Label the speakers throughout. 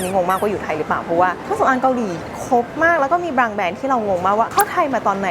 Speaker 1: ันนี้งงมากว่าอยู่ไทยหรือเปล่าเพราะว่าเครื่องสำอางเกาหลีครบมากแล้วก็มีบางแบรนด์ที่เรางงมากว่าเข้าไทยมาตอนไหน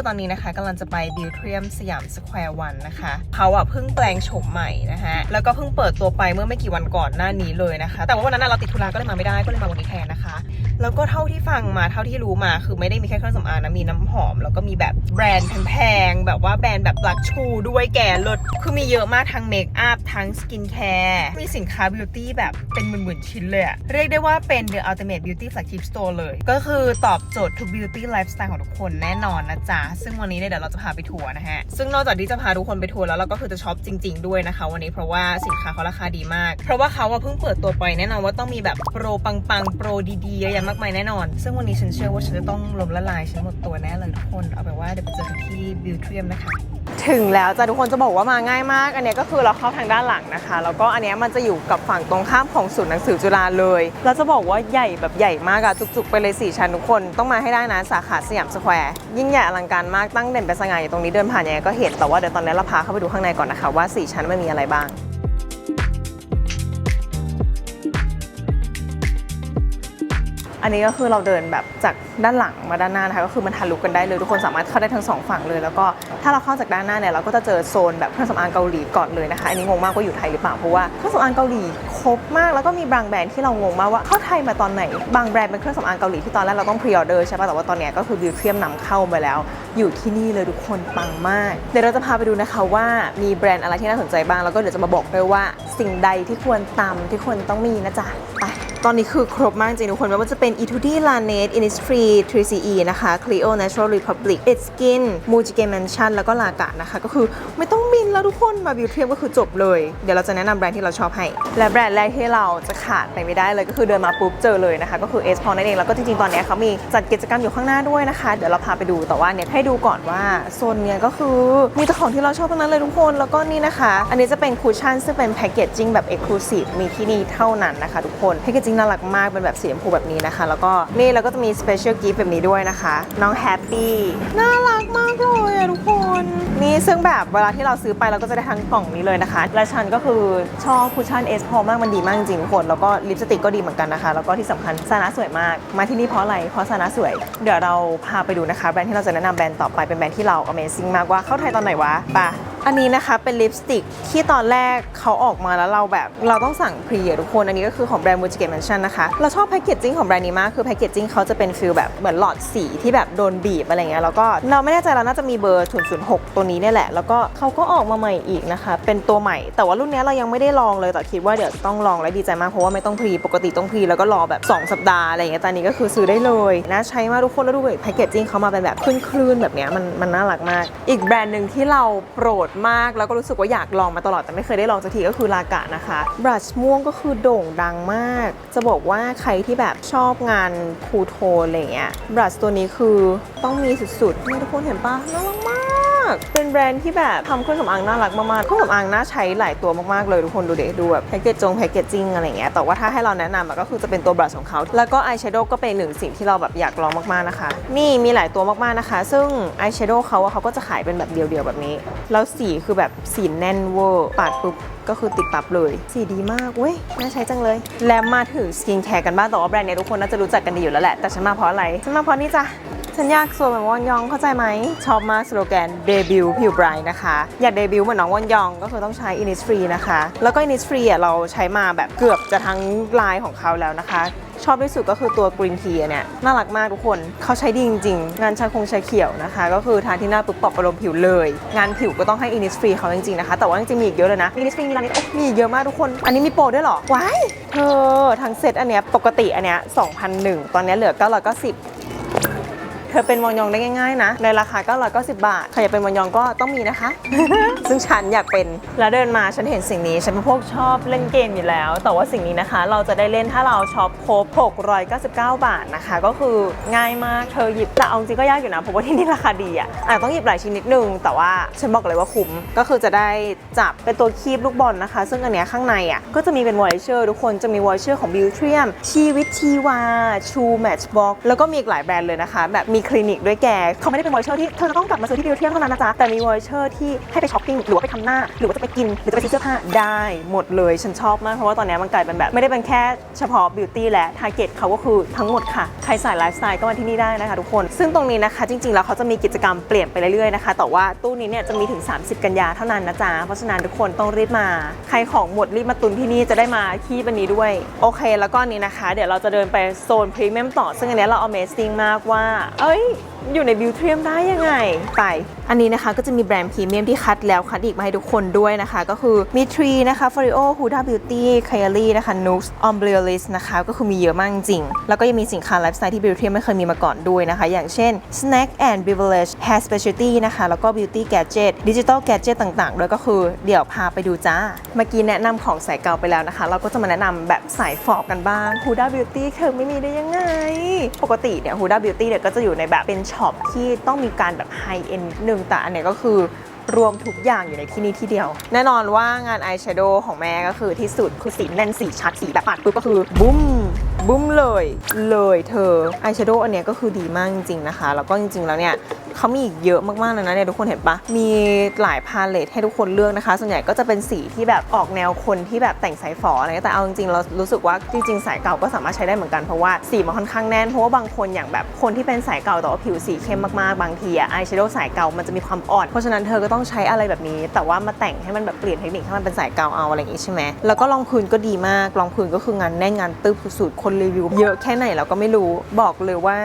Speaker 1: คือตอนนี้นะคะกำลังจะไปบิวเทียมสยามสแควร์วันนะคะเขาอะเพิ่งแปลงโฉมใหม่นะฮะแล้วก็เพิ่งเปิดตัวไปเมื่อไม่กี่วันก่อนหน้านี้เลยนะคะ แต่ว่าวันนั้นเราติดธุระก็เลยมาไม่ได้ก็เลยมาวันนี้แทนนะคะ แล้วก็เท่าที่ฟังมาเท่าที่รู้มาคือไม่ได้มีแค่เครื่องสำอางนะมีน้ำหอม แล้วก็มีแบบแบรนด์แพงๆแบบว่าแบรนด์แบบลักชูด้วยแกลดคือมีเยอะมากทั้งเมคอัพทั้งสกินแคร์มีสินค้าบิวตี้แบบเป็นหมื่นๆชิ้นเลยอะเรียกได้ว่าเป็น The Ultimate Beauty Flagship Store เลย ก็คือตอบโจทย์ทุก beauty lifestyle ของทุกคนแน่นอนนะจ๊ะ ซึ่งวันนี้เนี่ยเดี๋ยวเราจะพาไปทัวร์นะฮะ ซึ่งนอกจากที่จะพาทุกคนไปทัวร์แล้วเราก็คือจะช็อปจริง ๆ ด้วยนะคะ วันนี้เพราะว่าสินค้าเขาราคาดีมาก เพราะว่าเขาอะเพิ่งเปิดตัวไปแน่นอนว่าต้องมีแบบโปรปังๆโปรดีๆเยอะแยะมากมายแน่นอน ซึ่งวันนี้ฉันเชื่อว่าฉันจะต้องล้มละลายฉันหมดตัวแน่เลยทุกคน เอาไปว่าเดี๋ยวไปเจอกันที่บิวเทียมนะคะ ถึงแล้วจ้ะทุกคนจะบอกว่ามาง่ายมาก อันนี้ก็คือเราเข้าทางด้านหลังนะคะ แล้วก็อันนี้มันจะอยู่กับฝั่งตรงข้ามของศูนย์หนังสือจุฬาเลยแล้วจะบอกว่าใหญ่แบบใหญ่มากอะจุกๆไปเลยสี่ชั้นทุกคนต้องมาให้ได้นะสาขาสยามสแควร์ยิ่งใหญ่อลังการมากตั้งเด่นเป็นสง่าอยู่ตรงนี้เดินผ่านยังไงก็เห็นแต่ว่าเดี๋ยวตอนนี้เราพาเข้าไปดูข้างในก่อนนะคะว่าสี่ชั้นมันมีอะไรบ้าง อันนี้ก็คือเราเดินแบบจากด้านหลังมาด้านหน้านะคะก็คือมันทะลุกันได้เลยทุกคนสามารถเข้าได้ทั้งสองฝั่งเลย แล้วก็ถ้าเราเข้าจากด้านหน้าเนี่ยเราก็จะเจอโซนแบบเครื่องสำอางเกาหลีก่อนเลยนะคะอันนี้งงมากว่าอยู่ไทยหรือเปล่าเพราะว่าเครื่องสำอางเกาหลีครบมากแล้วก็มีบางแบรนด์ที่เรางงมากว่าเข้าไทยมาตอนไหน บางแบรนด์เป็นเครื่องสำอางเกาหลีที่ตอนแรกเราต้องพรีออเดอร์ใช่ป่ะแต่ว่าตอนเนี้ยก็คือบิวเทียมนำเข้าไปแล้ว อยู่ที่นี่เลยทุกคนปังมากเดี๋ยวเราจะพาไปดูนะคะว่ามีแบรนด์อะไรที่น่าสนใจบ้างแล้วก็เดี๋ยวจะมาบอกด้วยว่าสิ่งใดที่ควรตำที่ควรต้องมีนะจ๊ะไป ตอนนี้คือครบมากจริงทุกคนไม่ว่าจะเป็น e t u d i l a n e t Innisfree 3CE นะคะ Clio Natural Republic It Skin m u j i g e Mansion แล้วก็ลากะนะคะ ก็คือไม่ต้องบินแล้วทุกคนมาบิวเทียมก็คือจบเลย เดี๋ยวเราจะแนะนำแบรนด์ที่เราชอบให้ และแบรนด์แรกที่เราจะขาดไปไม่ได้เลยก็คือเดินมาปุ๊บเจอเลยนะคะ ก็คือ S p o นั่นเองแล้วก็จริงๆ ตอนนี้เขามีจัดกิจกรรมอยู่ข้างหน้าด้วยนะคะ เดี๋ยวเราพาไปดูแต่ว่าเนี่ยให้ดูก่อนว่าโซนเนี้ยก็คือมีแต่ของที่เราชอบทั้งนั้นเลยทุกคนแล้วก็นี่นะคะ อันนี้จะเป็นคูชั่นซึ่งเป็นแพคเกจจิ้งแบบ Exclusive มีที่นี่เท่านั้นนะคะทุกคนแพคเกจงน่ารักมากเป็นแบบสีชมพูแบบนี้นะคะ แล้วก็นี่เราก็จะมี Special Gift แบบนี้ด้วยนะคะ น้องแฮปปี้น่ารักมากเลยอะทุกคนนี่ซึ่งแบบเวลาที่เราซื้อไปเราก็จะได้ทั้งกล่องนี้เลยนะคะ และฉันก็คือชอบคูชั่นเอสพอมากมันดีมากจริงทุกคน แล้วก็ลิปสติกก็ดีเหมือนกันนะคะ แล้วก็ที่สำคัญซานะสวยมาก มาที่นี่เพราะอะไรเพราะซานะสวย เดี๋ยวเราพาไปดูนะคะแบรนด์ที่เราจะแนะนำแบรนด์ต่อไปเป็นแบรนด์ที่เรา Amazing มากว่าเข้าไทยตอนไหนวะไปะ อันนี้นะคะเป็นลิปสติกที่ตอนแรกเขาออกมาแล้วเราแบบเราต้องสั่งพรีอะทุกคน อันนี้ก็คือของแบรนด์ Mujigae Mansion นะคะ เราชอบแพคเกจจิ้งของแบรนด์นี้มาก คือแพคเกจจิ้งเขาจะเป็นฟิลแบบเหมือนหลอดสีที่แบบโดนบีบอะไรเงี้ยแล้วก็เราไม่แน่ใจเราน่าจะมีเบอร์006 ตัวนี้เนี่ยแหละ แล้วก็เขาก็ออกมาใหม่อีกนะคะ เป็นตัวใหม่ แต่ว่ารุ่นนี้เรายังไม่ได้ลองเลยแต่คิดว่าเดี๋ยวต้องลองและดีใจมากเพราะว่าไม่ต้องพรีปกติต้องพรีแล้วก็รอแบบ 2 สัปดาห์อะไรเงี้ยแต่อันนี้ก็คือซื้อได้เลยน่าใช้มากทุกคนแล้วดูแพคเกจจิ้งเขามาเป็นแบบคลื่นๆแบบเนี้ยมันมันน่ารักมาก อีกแบรนด์หนึ่งที่เราโปรดมาก แล้วก็รู้สึกว่าอยากลองมาตลอดแต่ไม่เคยได้ลองสักทีก็คือลากะนะคะบรัชม่วงก็คือโด่งดังมาก จะบอกว่าใครที่แบบชอบงานคูโทนอะไรเงี้ยบรัชตัวนี้คือต้องมีสุดๆนี่ทุกคนเห็นปะน่ารักมาก เป็นแบรนด์ที่แบบทำเครื่องสำอางน่ารักมากๆเครื่องสำอางน่าใช้หลายตัวมากๆเลยทุกคนดูเด็ดูแบบแพคเกจจงแพคเกจจิ้งอะไรเงี้ยแต่ว่าถ้าให้เราแนะนำอะก็คือจะเป็นตัวบรัชของเขาแล้วก็อายแชโดว์ก็เป็นหนึ่งสิ่งที่เราแบบอยากลองมากๆนะคะ นี่มีหลายตัวมากๆนะคะ ซึ่งอายแชโดว์เขาอะเขาก็จะขายเป็นแบบเดียวๆแบบนี้ แล้วสีคือแบบสีแน่นเวอร์ปาดปุ๊บก็คือติดปับเลย สีดีมากเว้ยน่าใช้จังเลย แล้วมาถึงสกินแคร์กันบ้างแต่ว่าแบรนด์เนี้ยทุกคนน่าจะรู้จักกันดีอยู่แล้วแหละแต่ฉันมาเพราะอะไรฉันมาเพราะนี่จ้ะ ฉันอยากสวยเหมือนวอนยองเข้าใจไหมชอบมากสโลแกนเดบิวต์ผิวไบรท์นะคะ อยากเดบิวต์เหมือนน้องวอนยองก็คือต้องใช้ Innisfree นะคะ แล้วก็ Innisfree อะเราใช้มาแบบเกือบจะทั้งลายของเขาแล้วนะคะ ชอบที่สุดก็คือตัวกรีนทีเนี่ยน่ารักมากทุกคนเขาใช้ดีจริงๆ งานชาคงชาเขียวนะคะ ก็คือทานที่หน้าปุ๊บปรับประโลมผิวเลย งานผิวก็ต้องให้ Innisfree เขาจริงๆนะคะ แต่ว่าจริงๆมีอีกเยอะเลยนะ Innisfree มีร้านนี้มีเยอะมากทุกคน อันนี้มีโปรด้วยหรอว้ายเธอทั้งเซตอันเนี้ยปกติอันเนี้ย2,001ตอนนี้เหลือ990 เธอเป็นวอนยองได้ง่ายๆนะ ในราคา990บาท ใครอยากเป็นวอนยองก็ต้องมีนะคะ ซึ่งฉันอยากเป็น แล้วเดินมาฉันเห็นสิ่งนี้ ฉันเป็นพวกชอบเล่นเกมอยู่แล้ว แต่ว่าสิ่งนี้นะคะ เราจะได้เล่นถ้าเราช็อปครบ699 บาทนะคะ ก็คือง่ายมาก เธอหยิบแต่เอาจริงก็ยากอยู่นะ เพราะว่าที่นี่ราคาดีอะอาจต้องหยิบหลายชิ้นนิดนึง แต่ว่าฉันบอกเลยว่าคุ้ม ก็คือจะได้จับเป็นตัวคีบลูกบอลนะคะ ซึ่งอันเนี้ยข้างในอะก็จะมีเป็นวอลเชอร์ทุกคน จะมีวอลเชอร์ของบิวเทียมชีวิตชีวาชูแมทช์บ็อกแล้วก็มีอีกหลายแบรนด์เลยนะคะ แบบมีคลินิกด้วยแก เขาไม่ได้เป็นวอลเชอร์ที่เธอจะต้องกลับมาซื้อที่บิวเทียมเท่านั้นนะจ๊ะ แต่มีวอลเชอร์ที่ให้ไปช้อปปิ้งหรือว่าไปทำหน้า หรือว่าจะไปกิน หรือจะไปซื้อเสื้อผ้าได้หมดเลย ฉันชอบมาก เพราะว่าตอนนี้มันกลายเป็นแบบ ไม่ได้เป็นแค่เฉพาะบิวตี้และทาร์เก็ตเขาก็คือทั้งหมดค่ะ ใครสายไลฟ์สไตล์ก็มาที่นี่ได้นะคะทุกคน ซึ่งตรงนี้นะคะ จริงๆแล้วเขาจะมีกิจกรรมเปลี่ยนไปเรื่อยๆนะคะแต่ว่าตู้นี้เนี่ยจะมีถึง 30 กันยาเท่านั้นนะจ๊ะเพราะฉะนั้นทุกคนต้องรีบมา ใครของหมดรีบมาตุนที่นี่จะได้มาขี้บันนี้ด้วยโอเค แล้วก็นี้นะคะ เดี๋ยวเราจะเดินไปโซนพรีเมียมต่อซึ่งอันนี้เรา Amazing มากว่าเอ้ย อยู่ในบิวเทียมได้ยังไง ไป อันนี้นะคะก็จะมีแบรนด์พรีเมียมที่คัดแล้วคัดอีกมาให้ทุกคนด้วยนะคะ ก็คือมีทรีนะคะ f o r i o Huda Beauty k a l i นะคะ Nooks o m b r e l i s นะคะ ก็คือมีเยอะมากจริง แล้วก็ยังมีสินค้าไลฟ์สไตล์ที่บิวเทียมไม่เคยมีมาก่อนด้วยนะคะ อย่างเช่น Snack and Beverage Hair Specialty นะคะ แล้วก็ Beauty Gadget Digital Gadget ต่างๆ ด้วยก็คือเดี๋ยวพาไปดูจ้า เมื่อกี้แนะนำของสายเก่าไปแล้วนะคะ เราก็จะมาแนะนำแบบสายฟอกกันบ้าง Huda Beauty เธอไม่มีได้ยังไง ปกติเนี่ย Huda Beauty เนี่ยก็จะอยู่ในแบบเป็นช็อปที่ต้องมีการแบบไฮเอ็นหนึ่งแต่อันเนี้ยก็คือรวมทุกอย่างอยู่ในที่นี่ที่เดียว แน่นอนว่างานอายแชโดว์ของแม่ก็คือที่สุดคือสีแน่นสีชัดสีแบบปัดปุ๊บก็คือบุ้ม บุ้มเลย เลยเธออายแชโดว์อันเนี้ยก็คือดีมากจริงๆนะคะ แล้วก็จริงๆแล้วเนี่ยเขามีอีกเยอะมากๆเลยนะเนี่ยทุกคนเห็นปะมีหลายพาเลทให้ทุกคนเลือกนะคะ ส่วนใหญ่ก็จะเป็นสีที่แบบออกแนวคนที่แบบแต่งสายฝออะไรเงี้ยแต่เอาจริงๆเรารู้สึกว่าจริงๆ สายเก่าก็สามารถใช้ได้เหมือนกันเพราะว่าสีมันค่อนข้างแน่นเพราะว่าบางคนอย่างแบบคนที่เป็นสายเก่าแต่ว่าผิวสีเข้มมากๆบางทีอะอายแชโดว์สายเก่ามันจะมีความอ่อนเพราะฉะนั้นเธอก็ต้องใช้อะไรแบบนี้ แต่ว่ามาแต่งให้มันแบบเปลี่ยนเทคนิคให้มันเป็นสายเก่าเอาอะไรอย่างงี้ใช่ไหมแล้วก็รองพื้นก็ดีมากรองพื้นก็คืองานแน่นงานตึ๊บสุดๆคนรีวิว เยอะแค่ไหนเราก็ไม่รู้บอกเลยว่า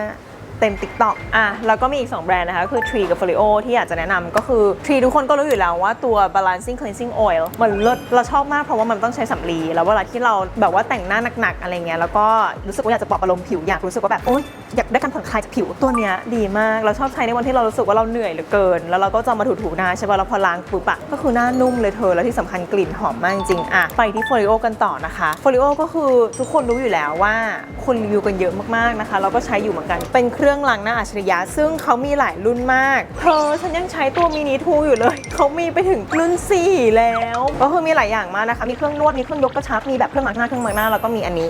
Speaker 1: เต็ม TikTok อะแล้วก็มีอีก 2 แบรนด์นะคะ คือ Tree กับ Folio ที่อยากจะแนะนำก็คือ Tree ทุกคนก็รู้อยู่แล้วว่าตัว Balancing Cleansing Oil มันเลิศเราชอบมากเพราะว่ามันต้องใช้สำลีแล้วเวลาที่เราแบบว่าแต่งหน้าหนักๆอะไรเงี้ยแล้วก็รู้สึกว่าอยากจะปลอบประโลมผิวอยากรู้สึกว่าแบบโอ๊ยอยากได้การผ่อนคลายจากผิวตัวเนี้ยดีมาก เราชอบใช้ในวันที่เรารู้สึกว่าเราเหนื่อยเหลือเกิน แล้วเราก็จะมาถูๆหน้าใช่ป่ะแล้วพอล้างปุ๊บอะก็คือหน้านุ่มเลยเธอแล้วที่สำคัญกลิ่นหอมมากจริงอะไปที่ Folio กันต่อนะคะ Folio ก็คือทุกคนรู้อยู่แล้วว่าคนรีวิวกันเยอะมากๆนะคะเราก็ใช้อยู่เหมือนกันเป็นเครื่องล้างหน้าอัจฉริยะ ซึ่งเขามีหลายรุ่นมากเธอฉันยังใช้ตัวมินิทูอยู่เลย เขามีไปถึงรุ่น 4 แล้ว ก็คือมีหลายอย่างมากนะคะ มีเครื่องนวด มีเครื่องยกกระชับ มีแบบเครื่องมาร์กหน้าเครื่องมาร์หน้าแล้วก็มีอันนี้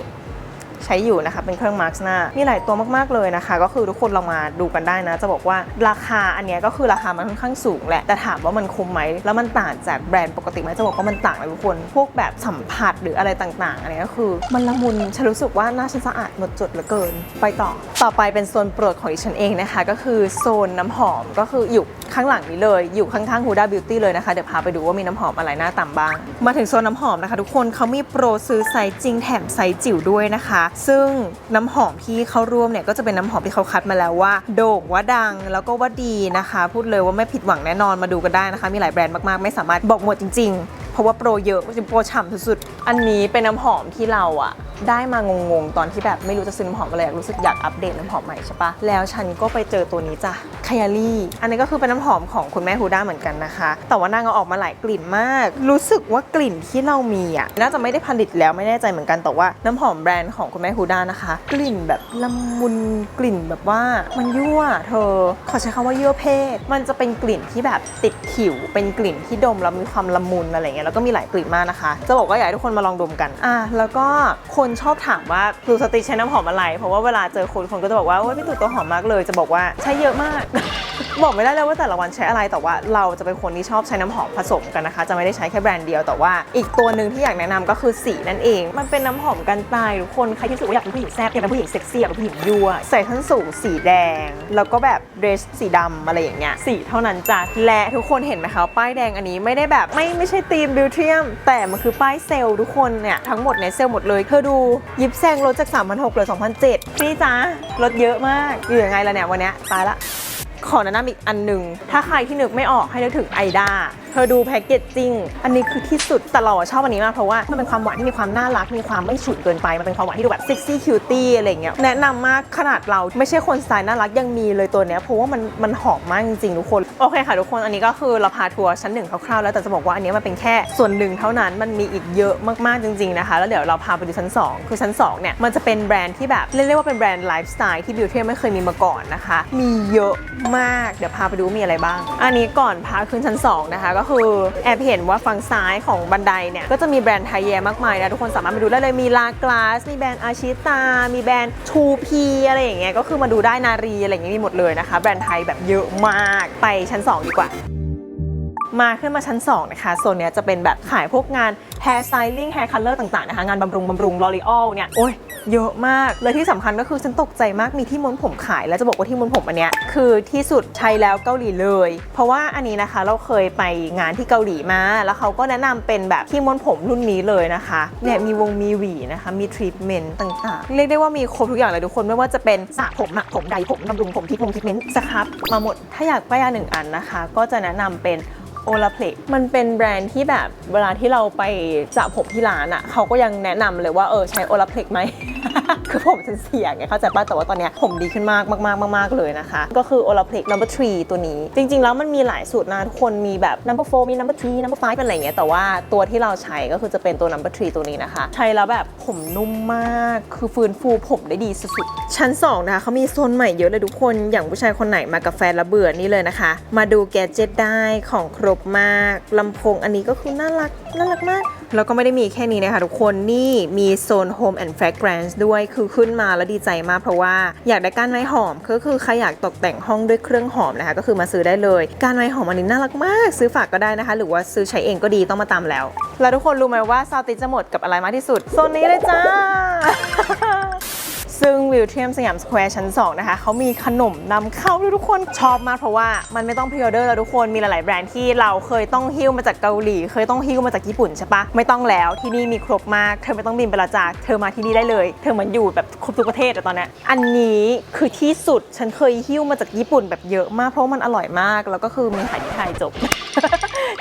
Speaker 1: ใช้อยู่นะคะเป็นเครื่องมาร์กหน้ามีหลายตัวมากๆเลยนะคะ ก็คือทุกคนลองมาดูกันได้นะ จะบอกว่าราคาอันนี้ก็คือราคามันค่อนข้างสูงแหละแต่ถามว่ามันคุ้มไหมแล้วมันต่างจากแบรนด์ปกติไหมจะบอกว่ามันต่างเลยทุกคน พวกแบบสัมผัสหรืออะไรต่างๆอันนี้ก็คือ มันละมุนฉันรู้สึกว่าหน้าฉันสะอาดหมดจดเหลือเกิน ไปต่อต่อไปเป็นโซนโปรดของดิฉันเองนะคะ ก็คือโซนน้ำหอมก็คืออยู่ข้างหลังนี้เลย อยู่ข้างๆ Huda Beauty เลยนะคะ เดี๋ยวพาไปดูว่ามีน้ำหอมอะไรหน้าต่ำบ้าง มาถึงโซนน้ำหอมนะคะทุกคนเขามีโปรซื้อไซส์จริงแถมไซส์จิ๋วด้วยนะคะ ซึ่งน้ำหอมที่เข้าร่วมเนี่ยก็จะเป็นน้ำหอมที่เขาคัดมาแล้วว่า โด่งว่าดังแล้วก็ว่าดีนะคะ พูดเลยว่าไม่ผิดหวังแน่นอนมาดูกันได้นะคะ มีหลายแบรนด์มากๆไม่สามารถบอกหมดจริง ๆ เพราะว่าโปรเยอะจริงโปรฉ่ำสุดๆ อันนี้เป็นน้ำหอมที่เราอะได้มางงๆ ตอนที่แบบไม่รู้จะซื้อน้ำหอมอะไรอยากรู้สึกอยากอัปเดตน้ำหอมใหม่ใช่ปะแล้วฉันก็ไปเจอตัวนี้จ้ะคายาลี่อันนี้ก็คือเป็นน้ำหอมของคุณแม่ฮูด้าเหมือนกันนะคะ แต่ว่านางเอาออกมาหลายกลิ่นมาก รู้สึกว่ากลิ่นที่เรามีอะน่าจะไม่ได้ผลิตแล้วไม่แน่ใจเหมือนกันแต่ว่าน้ำหอมแบรนด์ของคุณแม่ฮูด้านะคะ กลิ่นแบบละมุนกลิ่นแบบว่ามันยั่วเธอ ขอใช้คำว่ายั่วเพศ มันจะเป็นกลิ่นที่แบบติดผิวเป็นกลิ่นที่ดมแล้วมีความละมุนอะไรเงี้ยแล้วก็มีหลายกลิ่นมากนะคะ จะบอกว่าอยากให้ทุกคนมาลองดมกันอะแล้วก็คนชอบถามว่าตูสติใช้น้ำหอมอะไร เพราะว่าเวลาเจอคนคนก็จะบอกว่าโอ้ยพี่ตู่ตัวหอมมากเลย จะบอกว่าใช้เยอะมาก บอกไม่ได้เลยว่าแต่ละวันใช้อะไรแต่ว่าเราจะเป็นคนที่ชอบใช้น้ำหอมผสมกันนะคะ จะไม่ได้ใช้แค่แบรนด์เดียวแต่ว่า อีกตัวหนึ่งที่อยากแนะนำก็คือสีนั่นเอง มันเป็นน้ำหอมกันตายทุกคนใครที่รู้สึกว่าอยากเป็นผู้หญิงแซ่บอยากเป็นผู้หญิงเซ็กซี่อยากเป็นผู้หญิงยั่วใส่ชั้นสูงสีแดง แล้วก็แบบเดรสสีดำอะไรอย่างเงี้ยสีเท่านั้นจ้ะและทุกคนเห็นไหมคะป้ายแดงอันนี้ไม่ได้แบบไม่ไม่ใช่ธีมบิวเทียมแต่มันคือป้ายเซลล์ทุกคนเนี่ยทั้งหมดในเซลล์หมดเลยเธอดูยิบแซงลดจาก3,600เหลือ2,007นี่จ้าลดเยอะมากอยู่ยังไงล่ะเนี่ยวันนี้ตายละ ขอแนะนำอีกอันหนึ่ง ถ้าใครที่นึกไม่ออกให้นึกถึงไอดา ธอดูแพ็กเกจจิ้งอันนี้คือที่สุดแต่เราชอบอันนี้มากเพราะว่ามันเป็นความหวานที่มีความน่ารัก มีความไม่ฉุนเกินไป มันเป็นความหวานที่ดูแบบเซ็กซี่คิวตี้อะไรเงี้ย แนะนำมากขนาดเราไม่ใช่คนสไตล์น่ารักยังมีเลยตัวเนี้ยเพราะว่ามันมันหอมมากจริงๆทุกคน โอเคค่ะทุกคนอันนี้ก็คือเราพาทัวร์ชั้นหนึ่งคร่าวๆแล้วแต่จะบอกว่าอันนี้มันเป็นแค่ส่วนหนึ่งเท่านั้นมันมีอีกเยอะมากๆจริงๆนะคะ แล้วเดี๋ยวเราพาไปดูชั้นสองคือชั้นสองเนี่ยมันจะเป็นแบรนด์ที่แบบเรียกว่าเป็นแบรนด์ไลฟ์สไตล์ที่บิวเทียไม่เคยมีมาก่อนนะคะ มีเยอะมากเดี๋ยวพาไปดูมีอะไรบ้าง อันนี้ก่อนพาขึ้นชั้นสองนะคะก็คือแอบเห็นว่าฝั่งซ้ายของบันไดเนี่ยก็จะมีแบรนด์ไทยแยะมากมายนะทุกคนสามารถมาดูได้เลยมีลากลาสมีแบรนด์อาชิตา มีแบรนด์ทูพีอะไรอย่างเงี้ยก็คือมาดูได้นารีอะไรอย่างเงี้ยมีหมดเลยนะคะ แบรนด์ไทยแบบเยอะมากไปชั้น 2 ดีกว่ามาขึ้นมาชั้น 2 นะคะ โซนเนี้ยจะเป็นแบบขายพวกงาน hair styling hair color ต่างๆ นะคะ งานบำรุงบำรุง L'Oreal เนี่ย โอ้ย เยอะมากและที่สำคัญก็คือฉันตกใจมากมีที่ม้วนผมขาย แล้วจะบอกว่าที่ม้วนผมอันเนี้ยคือที่สุดใช้แล้วเกาหลีเลย เพราะว่าอันนี้นะคะเราเคยไปงานที่เกาหลีมา แล้วเขาก็แนะนำเป็นแบบที่ม้วนผมรุ่นนี้เลยนะคะเนี่ยมีวงมีหวีนะคะมีทรีทเมนต์ต่างๆ เรียกได้ว่ามีครบทุกอย่างเลยทุกคนไม่ว่าจะเป็นสระผมหมักผมใดผมบำรุงผมที่ผมทรีทเมนต์สครับมาหมดถ้าอยากไปอันหนึ่งอันนะคะ ก็จะแนะนำเป็น โอลาเพล็กมันเป็นแบรนด์ที่แบบเวลาที่เราไปสระผมที่ร้านอะ่ะเขาก็ยังแนะนำเลยว่าเออใช้โอลาเพล็กไหม คือผมฉันเสียไงเข้าใจป่ะแต่ว่าตอนเนี้ยผมดีขึ้นมากมากมากมากเลยนะคะ ก็คือโอลาเพล number three ตัวนี้ จริง ๆ แล้วมันมีหลายสูตรนะทุกคนมีแบบ number four มี number three number five เป็นอะไรเงี้ยแต่ว่าตัวที่เราใช้ก็คือจะเป็นตัว number three ตัวนี้นะคะ ใช้แล้วแบบผมนุ่มมากคือฟื้นฟูผมได้ดีสุดๆชั้น2นะคะเขามีโซนใหม่เยอะเลยทุกคนอย่างผู้ชายคนไหนมากับแฟนแล้วเบื่อนี่เลยนะคะ มาดูแกดเจ็ตได้ของครบมากลำโพงอันนี้ก็คือน่ารักน่ารักมาก แล้วก็ไม่ได้มีแค่นี้นะคะทุกคนนี่มีโซน Home and Fragrance ด้วยคือขึ้นมาแล้วดีใจมากเพราะว่าอยากได้ก้านไม้หอมก็คือใครอยากตกแต่งห้องด้วยเครื่องหอมนะคะ ก็คือมาซื้อได้เลยก้านไม้หอมอันนี้น่ารักมาก ซื้อฝากก็ได้นะคะ หรือว่าซื้อใช้เองก็ดีต้องมาตามแล้ว แล้วทุกคนรู้ไหมว่าซาวติจะหมดกับอะไรมากที่สุดโซนนี้เลยจ้า ซึ่งวิวเทียมสยามสแควร์ชั้น 2 นะคะเขามีขนมนำเข้าด้วยทุกคนชอบมากเพราะว่ามันไม่ต้องพรีออเดอร์แล้วทุกคนมีหลาย ๆ แบรนด์ที่เราเคยต้องหิ้วมาจากเกาหลี เคยต้องหิ้วมาจากญี่ปุ่นใช่ปะไม่ต้องแล้วที่นี่มีครบมากเธอไม่ต้องบินไปละจากเธอมาที่นี่ได้เลย เธอเหมือนอยู่แบบครบทุกประเทศอะตอนนี้อันนี้คือที่สุดฉันเคยหิ้วมาจากญี่ปุ่นแบบเยอะมากเพราะมันอร่อยมาก แล้วก็คือมีขายที่ไทยจบ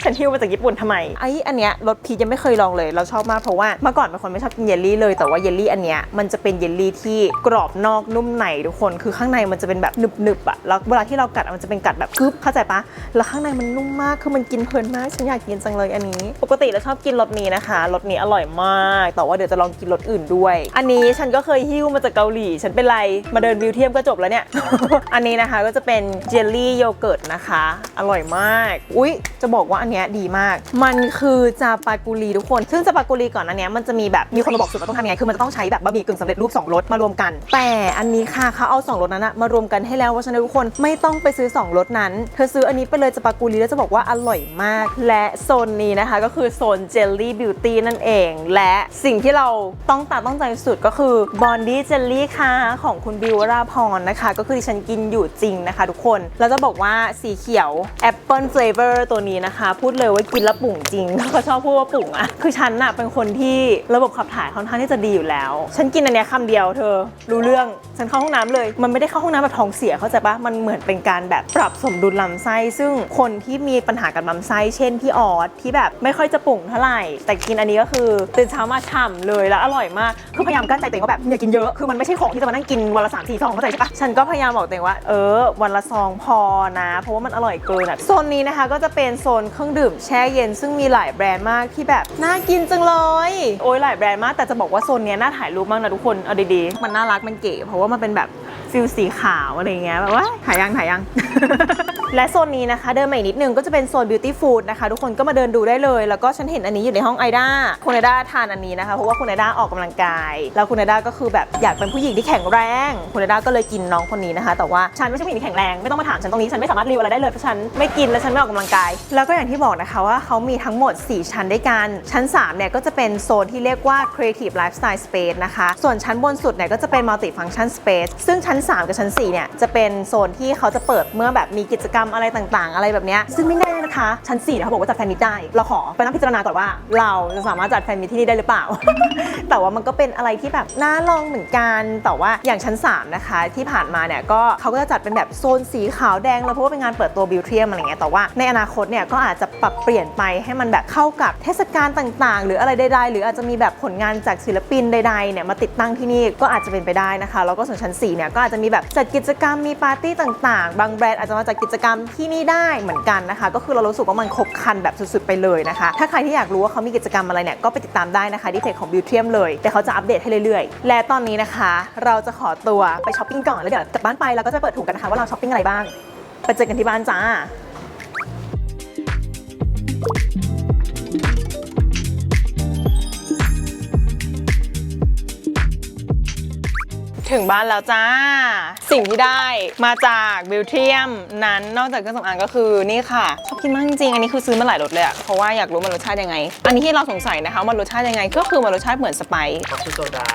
Speaker 1: ฉันหิ้วมาจากญี่ปุ่นทำไมไอ้อันเนี้ยรสพีชยังไม่เคยลองเลย เราชอบมากเพราะว่าเมื่อก่อนเป็นคนไม่ชอบกินเยลลี่เลยแต่ว่าเยลลี่อันเนี้ยมันจะเป็นเยลลี่ที่กรอบนอกนุ่มในทุกคน คือข้างในมันจะเป็นแบบหนึบๆอะแล้วเวลาที่เรากัดอะมันจะเป็นกัดแบบกึ๊บเข้าใจปะแล้วข้างในมันนุ่มมากคือมันกินเพลินมากฉันอยากกินจังเลยอันนี้ ปกติเราชอบกินรสนี้นะคะรสนี้อร่อยมาก แต่ว่าเดี๋ยวจะลองกินรสอื่นด้วย อันนี้ฉันก็เคยหิ้วมาจากเกาหลี ฉันเป็นไรมาเดินวิวเทียมก็จบแล้วเนี่ย อันนี้นะคะก็จะเป็นเจลลี่โยเกิร์ตนะคะ อร่อยมาก อุ๊ย จะบอกว่าอันเนี้ยดีมาก มันคือจาปากุรีทุกคน ซึ่งจาปากุรีก่อนอันเนี้ยมันจะมีแบบมีคนมาบอกสูตรว่าต้องทำยังไงคือมันจะต้องใช้แบบบะหมี่กึ่งสำเร็จรูปสองรสมารวมกัน แต่อันนี้ค่ะเขาเอาสองรสนั้นอะมารวมกันให้แล้วเพราฉะนั้นทุกคนไม่ต้องไปซื้อสองรสนั้น เธอซื้ออันนี้ไปเลยจาปากุรีแล้วจะบอกว่าอร่อยมาก และโซนนี้นะคะก็คือโซนเจลลี่บิวตี้นั่นเอง และสิ่งที่เราต้องตาต้องใจสุดก็คือบอนดี้เจลลี่ค่ะของคุณบิวราพรนะคะ ก็คือที่ฉันกินอยู่จริงนะคะ ทุกคนแล้วจะบอกว่าสีเขียวแอปเปิลเฟลเวอร์ตัวนี้นะคะ พูดเลยว่ากินแล้วปุ่งจริงแล้วก็ชอบพูดว่าปุ่งอะคือฉันอะเป็นคนที่ระบบขับถ่ายค่อนข้างที่จะดีอยู่แล้ว ฉันกินอันนี้คำเดียวเธอรู้เรื่องฉันเข้าห้องน้ำเลย มันไม่ได้เข้าห้องน้ำแบบท้องเสียเข้าใจปะมันเหมือนเป็นการแบบปรับสมดุลลำไส้ ซึ่งคนที่มีปัญหากับลำไส้เช่นพี่ออสที่แบบไม่ค่อยจะปุ่งเท่าไหร่ แต่กินอันนี้ก็คือตื่นเช้ามาฉ่ำเลยแล้วอร่อยมากคือพยายามกั้นใจตัวเองว่าแบบอย่ากินเยอะคือมันไม่ใช่ของที่จะมานั่งกินวันละสามสี่ซองเข้าใจใช่ปะฉันก็พยายามบอกตัวเองว่าเออวันละซองพอนะ เพราะว่ามันอร่อยเกินอะโซนนี้นะคะก็จะเป็นโซนเครื่องดื่มแช่เย็น ซึ่งมีหลายแบรนด์มากที่แบบน่ากินจังเลยโอ้ยหลายแบรนด์มากแต่จะบอกว่าโซนนี้น่าถ่ายรูปมากนะทุกคนเอาดีๆมันน่ารักมันเก๋เพราะว่ามันเป็นแบบฟิลสีขาวอะไรเงี้ยแบบว่าถ่ายยังถ่ายยังและโซนนี้นะคะ เดินมาอีกนิดนึงก็จะเป็นโซนบิวตี้ฟู้ดนะคะ ทุกคนก็มาเดินดูได้เลย แล้วก็ฉันเห็นอันนี้อยู่ในห้องไอด้าคุณไอด้าทานอันนี้นะคะ เพราะว่าคุณไอด้าออกกำลังกาย แล้วคุณไอด้าก็คือแบบอยากเป็นผู้หญิงที่แข็งแรง คุณไอด้าก็เลยกินน้องคนนี้นะคะ แต่ว่าฉันไม่ใช่ผู้หญิงที่แข็งแรงไม่ต้องมาถามฉันตรงนี้ฉันไม่สามารถรีวิวอะไรได้เลยเพราะฉันไม่กินและฉันไม่ออกกำลังกาย แล้วก็อย่างที่บอกนะคะว่าเขามีทั้งหมด 4 ชั้นด้วยกัน ชั้น3เนี่ยก็จะเป็นโซนที่เรียกว่า creative lifestyle space นะคะส่วนชั้นบนสุดเนี่ยก็จะเป็น multi function space ซึ่งชั้น 3 กับชั้น4เนี่ยจะเป็นโซนที่เขาจะเปิดเมื่อื่อแบบมีกิจกรรมอะไรต่างๆ อะไรแบบนี้ซึ่งไม่แน่นะคะชั้น4เนี่เขาบอกว่าจัดแฟนมิตได้ เราขอไปนั่งพิจารณาก่อนว่า เราจะสามารถจัดแฟนมิตที่นี่ได้หรือเปล่า แต่ว่ามันก็เป็นอะไรที่แบบน่าลองเหมือนกัน แต่ว่าอย่างชั้น 3 นะคะ ที่ผ่านมาเนี่ยก็เขาก็จะจัดเป็นแบบโซนสีขาวแดงเลยเพราะว่าเป็นงานเปิดตัวบิวเทียมอะไรเงี้ยแต่ว่าในอนาคตเนี่ยก็อาจจะปรับเปลี่ยนไปให้มันแบบเข้ากับเทศกาลต่างๆ หรืออะไรใดๆหรืออาจจะมีแบบผลงานจากศิลปินใดๆเนี่ยมาติดตั้งที่นี่ก็อาจจะเป็นไปได้นะคะแล้วก็ส่วนชั้น4เนี่ยก็อาจจะมีแบบจัดกิจกรรมมีปาร์ตี้ต่างๆ บางแบรนด์อาจจะมาจากกิจกรรมที่นี่ได้เหมือนกันนะคะ ก็คือเรารู้สึกว่ามันครบคันแบบสุดๆไปเลยนะคะ ถ้าใครที่อยากรู้ว่าเขามีกิจกรรมอะไรเนี่ยก็ไปติดตามได้นะคะที่เพจของบิวเทียมเลยแต่เขาจะอัปเดตให้เรื่อยๆ และตอนนี้นะคะ เราจะขอตัวไปช้อปปิ้งก่อนแล้วเดี๋ยวกลับบ้านไปเราก็จะเปิดถุงกันนะคะว่าเราช้อปปิ้งอะไรบ้างไปเจอกันที่บ้านจ้า ถึงบ้านแล้วจ้า สิ่งที่ได้มาจากบิวเทียมนั้นนอกจากเครื่องสำอางก็คือนี่ค่ะชอบกินมากจริงอันนี้คือซื้อมาหลายรสเลยอะเพราะว่าอยากรู้มันรสชาติยังไง อันนี้ที่เราสงสัยนะคะมันรสชาติยังไง ก็คือมันรสชาติเหมือนสไปซ์
Speaker 2: คอฟฟี่โซดา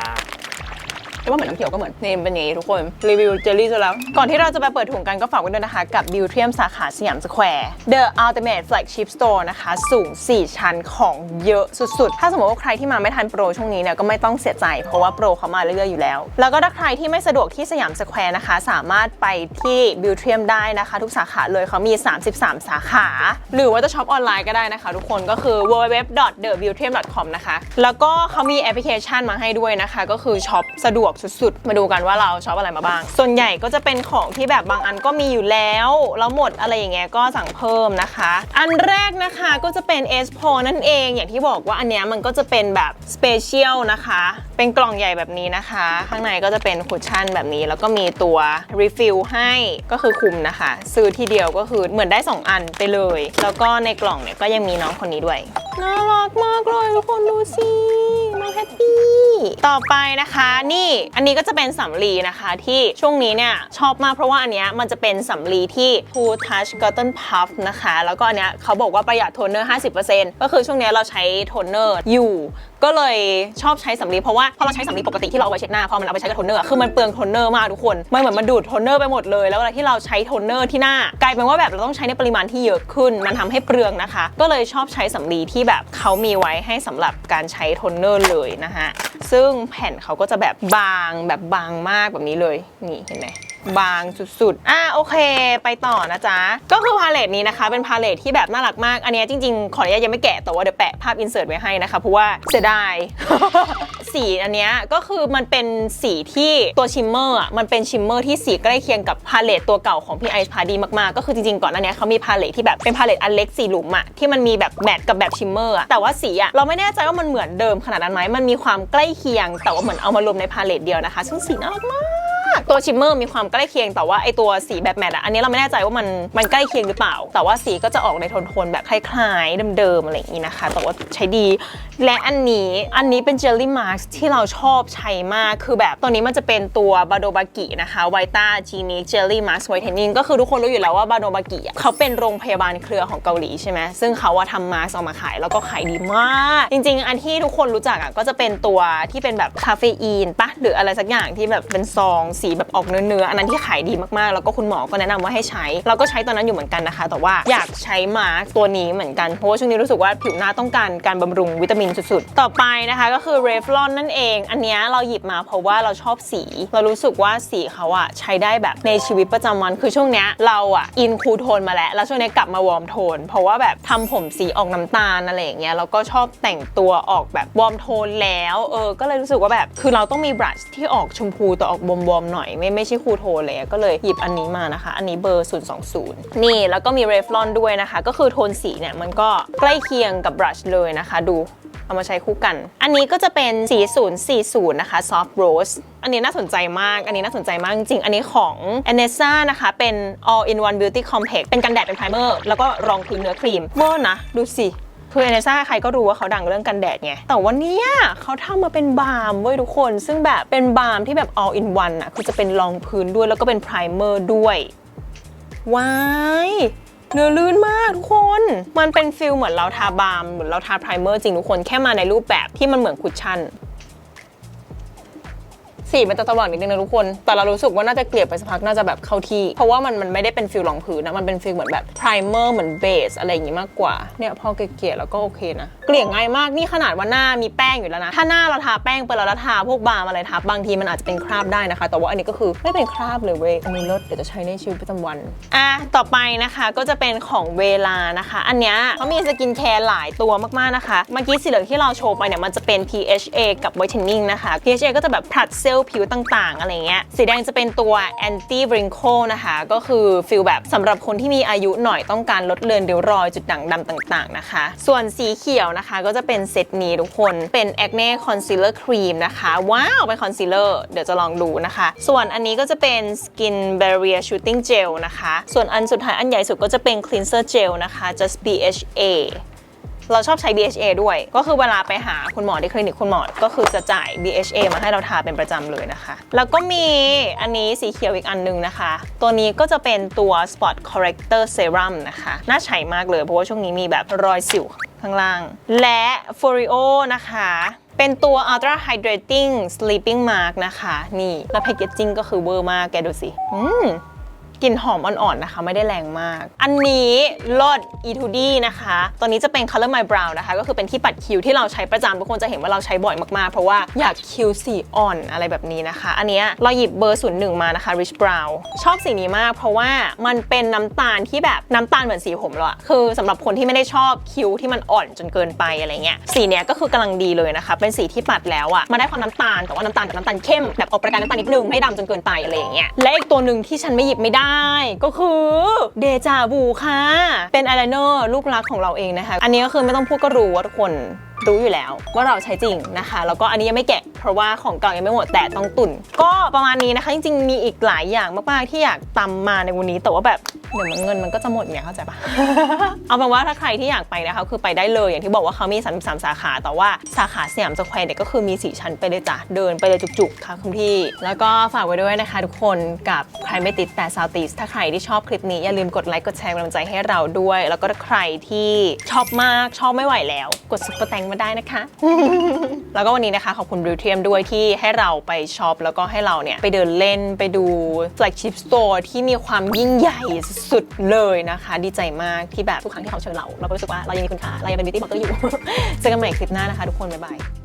Speaker 1: ว่าเหมือนน้ำเขียวก็เหมือนนี่เป็นอย่างนี้ทุกคนรีวิวเจลลี่ซะแล้ว ก่อนที่เราจะไปเปิดถุงกันก็ฝากไว้ด้วยนะคะ กับบิวเทียมสาขาสยามสแควร์ The Ultimate Flagship Store นะคะ สูง 4 ชั้นของเยอะสุดๆ ถ้าสมมติว่าใครที่มาไม่ทันโปรช่วงนี้เนี่ยก็ไม่ต้องเสียใจ เพราะว่าโปรเขามาเรื่อยๆอยู่แล้ว แล้วก็ถ้าใครที่ไม่สะดวกที่สยามสแควร์นะคะ สามารถไปที่บิวเทียมได้นะคะ ทุกสาขาเลยเขามี 33 สาขา หรือว่าจะช็อปออนไลน์ก็ได้นะคะ ทุกคนก็คือ www.thebeautyam.com นะคะแล้วก็เขามีแอปพลิเคชันมาให้ด้วยนะคะ ก็คือช็อปสะดวกสุดๆ มาดูกันว่าเราชอปอะไรมาบ้าง ส่วนใหญ่ก็จะเป็นของที่แบบบางอันก็มีอยู่แล้วแล้วหมดอะไรอย่างเงี้ยก็สั่งเพิ่มนะคะ อันแรกนะคะก็จะเป็น S p o นั่นเอง อย่างที่บอกว่าอันเนี้ยมันก็จะเป็นแบบสเปเชียลนะคะ เป็นกล่องใหญ่แบบนี้นะคะ ข้างในก็จะเป็นคุชชั่นแบบนี้ แล้วก็มีตัวรีฟิลให้ก็คือคุมนะคะ ซื้อทีเดียวก็คือเหมือนได้ 2 อันไปเลย แล้วก็ในกล่องเนี่ยก็ยังมีน้องคนนี้ด้วยน่ารักมากเลยทุกคนดูสิน้องแฮปปี้ต่อไปนะคะนี่อันนี้ก็จะเป็นสำลีนะคะที่ช่วงนี้เนี่ยชอบมากเพราะว่าอันเนี้ยมันจะเป็นสำลีที่ Cool Touch Cotton Puff นะคะ แล้วก็อันเนี้ยเขาบอกว่าประหยัดโทนเนอร์ 50%ก็คือช่วงนี้เราใช้โทนเนอร์อยู่ ก็เลยชอบใช้สำลีเพราะว่าพอเราใช้สำลีปกติที่เราเอาไว้เช็ดหน้าพอมันเอาไปใช้กับโทนเนอร์คือมันเปลืองโทนเนอร์มากทุกคนมันเหมือนมันดูดโทนเนอร์ไปหมดเลย แล้วเวลาที่เราใช้โทนเนอร์ที่หน้ากลายเป็นว่าแบบเราต้องใช้ในปริมาณที่เยอะขึ้น มันทำให้เปลืองนะคะ ก็เลยชอบใช้สำลีที่แบบเขามีไว้ให้สำหรับการใช้โทนเนอร์เลยนะคะซึ่งแผ่นเขาก็จะแบบบางแบบบางมากแบบนี้เลยนี่เห็นไหม บางสุดๆ อะโอเค ไปต่อนะจ๊ะ ก็คือพาเลตนี้นะคะ เป็นพาเลตที่แบบน่ารักมาก อันเนี้ยจริงๆ ขออนุญาตยังไม่แกะ แต่ว่าเดี๋ยวแปะภาพอินเสิร์ตไว้ให้นะคะ เพราะว่าเสียดาย สีอันเนี้ยก็คือมันเป็นสีที่ตัวชิมเมอร์อะ มันเป็นชิมเมอร์ที่สีใกล้เคียงกับพาเลตตัวเก่าของพี่ไอซ์พาดีมากๆ ก็คือจริงๆ ก่อนหน้านี้เขามีพาเลตที่แบบเป็นพาเลตอันเล็กสีหลุมอะ ที่มันมีแบบแมทกับแบบชิมเมอร์อะ แต่ว่าสีอะเราไม่แน่ใจว่ามันเหมือนเดิมขนาดนั้นไหมมันมีความใกล้เคียง แต่ว่าเหมือนเอามารวมในพาเลตเดียวนะคะซึ่งสีน่ารักมาก ตัวชิมเมอร์มีความใกล้เคียงแต่ว่าไอตัวสีแบบแมทอะอันนี้เราไม่แน่ใจว่ามันมันใกล้เคียงหรือเปล่า แต่ว่าสีก็จะออกในโทนๆแบบคล้ายๆเดิมๆอะไรอย่างนี้นะคะ แต่ว่าใช้ดี และอันนี้อันนี้เป็นเจลลี่มาร์ที่เราชอบใช้มากคือแบบตัวนี้มันจะเป็นตัวบาโดบากินะคะไวต้าจีนิเจลลี่มาร์ไวท์เทนนิ่งก็คือทุกคนรู้อยู่แล้วว่าบาโดบากิเขาเป็นโรงพยาบาลเครือของเกาหลีใช่ไหมซึ่งเขาอะทำมาร์ออกมาขายแล้วก็ขายดีมาก จริง ๆ อันที่ทุกคนรู้จักอะก็จะเป็นตัวที่เป็นแบบคาเฟอีนปะหรืออะไรสักอย่างที่แบบเป็นซองสีแบบออกเนื้อๆอันนั้นที่ขายดีมากๆ แล้วก็คุณหมอก็แนะนำว่าให้ใช้ เราก็ใช้ตอนนั้นอยู่เหมือนกันนะคะ แต่ว่าอยากใช้มาร์กตัวนี้เหมือนกัน เพราะว่าช่วงนี้รู้สึกว่าผิวหน้าต้องการการบำรุงวิตามินสุดๆ ต่อไปนะคะก็คือ r e v l o n นั่นเอง อันนี้เราหยิบมาเพราะว่าเราชอบสี เรารู้สึกว่าสีเขาอะใช้ได้แบบในชีวิตประจำวันคือช่วงเนี้ยเราอะอินคูลโทนมาแล้ว แล้วช่วงนี้กลับมาวอร์มโทน เพราะว่าแบบทำผมสีออกน้ำตาลอะไรอย่างเงี้ยแล้วก็ชอบแต่งตัวออกแบบวอร์มโทนแล้วเออก็เลยรู้สึกว่าแบบคือเราต้องมีบรัชที่ออกชมพูแต่ออกวมๆหน่อย ไม่ไม่ใช่คูโทนเลยก็เลยหยิบอันนี้มานะคะ อันนี้เบอร์ 020 นี่แล้วก็มีเรฟลอนด้วยนะคะ ก็คือโทนสีเนี่ยมันก็ใกล้เคียงกับบรัชเลยนะคะ ดูเอามาใช้คู่กัน อันนี้ก็จะเป็นสี040 นะคะ Soft Rose อันนี้น่าสนใจมาก อันนี้น่าสนใจมากจริง อันนี้ของ a n e s a นะคะ เป็น All in One Beauty Complex เป็นกันแดดเป็นไพรเมอร์ แล้วก็รองพื้นเนื้อครีมเวอร์นะ ดูสิ คือเอเนซ่าใครก็รู้ว่าเขาดังเรื่องกันแดดไง แต่วันนี้เขาทำมาเป็นบาล์มเว้ยทุกคน ซึ่งแบบเป็นบาล์มที่แบบ all in one อะคือจะเป็นรองพื้นด้วยแล้วก็เป็นไพรเมอร์ด้วย ว้ายเนื้อลื่นมากทุกคน มันเป็นฟิลเหมือนเราทาบาล์มเหมือนเราทาไพรเมอร์จริงทุกคนแค่มาในรูปแบบที่มันเหมือนคุชชั่น สีมันจะสว่างนิดนึงนะทุกคน แต่เรารู้สึกว่าน่าจะเกลี่ยไปสักพักน่าจะแบบเข้าที่ เพราะว่ามันมันไม่ได้เป็นฟิลรองพื้นนะมันเป็นฟิลเหมือนแบบพรเมอร์เหมือนเบสอะไรอย่างงี้มากกว่าเนี่ยพอเกลี่ยแล้วก็โอเคนะเกลี่ยง่ายมากนี่ขนาดว่าหน้ามีแป้งอยู่แล้วนะถ้าหน้าเราทาแป้งไปแล้วแล้วทาพวกบาล์มอะไรทับบางทีมันอาจจะเป็นคราบได้นะคะ แต่ว่าอันนี้ก็คือไม่เป็นคราบเลยเว้ยอันนี้ลดเดี๋ยวจะใช้ในชีวิตประจำวันอะต่อไปนะคะก็จะเป็นของเวลานะคะ อันเนี้ยเขามีสกินแคร์หลายตัวมากๆนะคะเมื่อกี้สีเหลืองที่เราโชว์ไปเนี่ยมันจะเป็น PHA กับ Whitening นะคะ PHA ก็จะแบบผลัดเซลลผิวต่างๆ อะไรเงี้ย สีแดงจะเป็นตัว anti wrinkle นะคะ ก็คือฟิลแบบสำหรับคนที่มีอายุหน่อยต้องการลดเลือนริ้วรอยจุดด่างดำต่างๆนะคะ ส่วนสีเขียวนะคะก็จะเป็นเซตนี้ทุกคน เป็น acne concealer cream นะคะ ว้าว เป็น concealer เดี๋ยวจะลองดูนะคะ ส่วนอันนี้ก็จะเป็น skin barrier shooting gel นะคะ ส่วนอันสุดท้ายอันใหญ่สุดก็จะเป็น cleanser gel นะคะ just BHA เราชอบใช้ BHA ด้วย ก็คือเวลาไปหาคุณหมอที่คลินิกคุณหมอ ก็คือจะจ่าย BHA มาให้เราทาเป็นประจำเลยนะคะ แล้วก็มีอันนี้สีเขียวอีกอันนึงนะคะ ตัวนี้ก็จะเป็นตัว Spot Corrector Serum นะคะ น่าใช้มากเลย เพราะว่าช่วงนี้มีแบบรอยสิวข้างล่าง และ f o r i o นะคะ เป็นตัว Ultra Hydrating Sleeping Mask นะคะ นี่ แล้วแพคเกจจิ้งก็คือเวอร์มาก แกดูสิ อืม กลิ่นหอมอ่อนๆนะคะ ไม่ได้แรงมาก อันนี้ลด e 2 d นะคะ ตัวนี้จะเป็น color my brow นะคะ ก็คือเป็นที่ปัดคิ้วที่เราใช้ประจำทุกคนจะเห็นว่าเราใช้บ่อยมากๆ เพราะว่าอยากคิ้วสีอ่อนอะไรแบบนี้นะคะ อันนี้เราหยิบเบอร์01มานะคะ rich brow ชอบสีนี้มากเพราะว่ามันเป็นน้ำตาลที่แบบน้ำตาลเหมือนสีผมเลยอะคือสำหรับคนที่ไม่ได้ชอบคิ้วที่มันอ่อนจนเกินไปอะไรเงี้ยสีเนี้ยก็คือกำลังดีเลยนะคะ เป็นสีที่ปัดแล้วอะมาได้ความน้ำตาลแต่ว่าน้ำตาลกับน้ำตาลเข้มแบบออกประกายน้ำตาลนิดนึงไม่ดำจนเกินไปอะไรอย่างเงี้ยและอีกตัวหนึ่งที่ฉันไม่หยิบไม่ได้ก็คือเดจาบูค่ะ เป็นอายไลเนอร์ลูกรักของเราเองนะคะ อันนี้ก็คือไม่ต้องพูดก็รู้ว่าทุกคน รู้อยู่แล้วว่าเราใช้จริงนะคะ แล้วก็อันนี้ยังไม่แกะ เพราะว่าของเก่ายังไม่หมดแต่ต้องตุน ก็ประมาณนี้นะคะ จริง ๆ มีอีกหลายอย่างมากๆที่อยากตำมาในวันนี้ แต่ว่าแบบเดี๋ยวมันเงินมันก็จะหมดเนี่ยเข้าใจปะเอาเป็นว่าถ้าใครที่อยากไปนะคะคือไปได้เลยอย่างที่บอกว่าเขามี33สาขา แต่ว่าสาขาสยามสแควร์เนี่ยก็คือมี4ชั้นไปเลยจ้ะเดินไปเลยจุกๆค่ะคุณพี่ แล้วก็ฝากไว้ด้วยนะคะ ทุกคนกับใครไม่ติดแต่ซาวติสถ้าใครที่ชอบคลิปนี้อย่าลืมกดไลค์กดแชร์กำลังใจให้เราด้วย แล้วก็ถ้าใครที่ชอบมากชอบไม่ไหวแล้ว กดซุปเปอร์แตงมาได้นะคะ แล้วก็วันนี้นะคะขอบคุณบิวเทียมด้วยที่ให้เราไปช็อปแล้วก็ให้เราเนี่ย ไปเดินเล่นไปดู flagship store ที่มีความยิ่งใหญ่สุดเลยนะคะ ดีใจมากที่แบบทุกครั้งที่เขาเชิญเรา เราก็รู้สึกว่าเรายังมีคุณค่าเรายังเป็นบิวตี้บล็อกเกอร์อยู่ เจอกันใหม่คลิปหน้านะคะทุกคน บ๊ายบาย